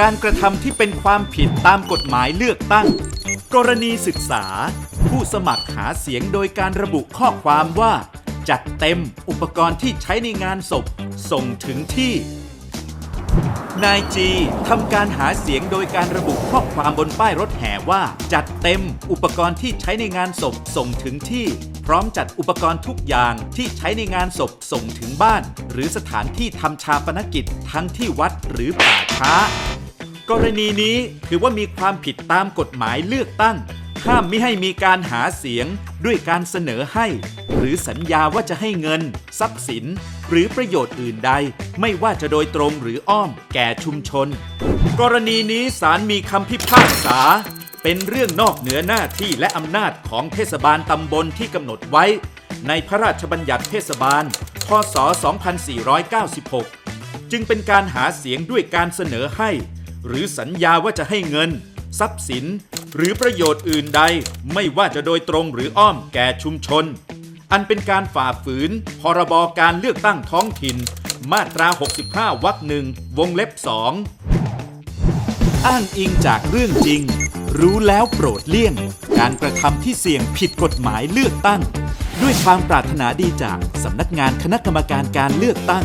การกระทำที่เป็นความผิดตามกฎหมายเลือกตั้ง กรณีศึกษา ผู้สมัครหาเสียงโดยการระบุข้อความว่า จัดเต็มอุปกรณ์ที่ใช้ในงานศพ ส่งถึงที่ นายจีทำการหาเสียงโดยการระบุข้อความบนป้ายรถแห่ว่า จัดเต็มอุปกรณ์ที่ใช้ในงานศพส่งถึงที่ พร้อมจัดอุปกรณ์ทุกอย่างที่ใช้ในงานศพส่งถึงบ้าน หรือสถานที่ทำชาปนกิจทั้งที่วัดหรือป่าช้า กรณีนี้ถือว่ามีความผิดตามกฎหมายเลือกตั้ง ห้ามไม่ให้มีการหาเสียงด้วยการเสนอให้ หรือสัญญาว่าจะให้เงิน ทรัพย์สิน หรือประโยชน์อื่นใด ไม่ว่าจะโดยตรงหรืออ้อมแก่ชุมชน กรณีนี้ศาลมีคำพิพากษา เป็นเรื่องนอกเหนือหน้าที่และอำนาจของเทศบาลตำบลที่กำหนดไว้ ในพระราชบัญญัติเทศบาล พศ 2496 จึงเป็นการหาเสียงด้วยการเสนอให้ หรือสัญญาว่าจะให้เงิน ทรัพย์สิน หรือประโยชน์อื่นใด ไม่ว่าจะโดยตรงหรืออ้อมแก่ชุมชน อันเป็นการฝ่าฝืน พรบการเลือกตั้งท้องถิ่น มาตรา 65 วรรคหนึ่งวงเล็บ2อ้างอิงจากเรื่องจริง รู้แล้วโปรดเลี่ยง การกระทำที่เสี่ยงผิดกฎหมายเลือกตั้ง ด้วยความปรารถนาดีจากสำนักงานคณะกรรมการการเลือกตั้ง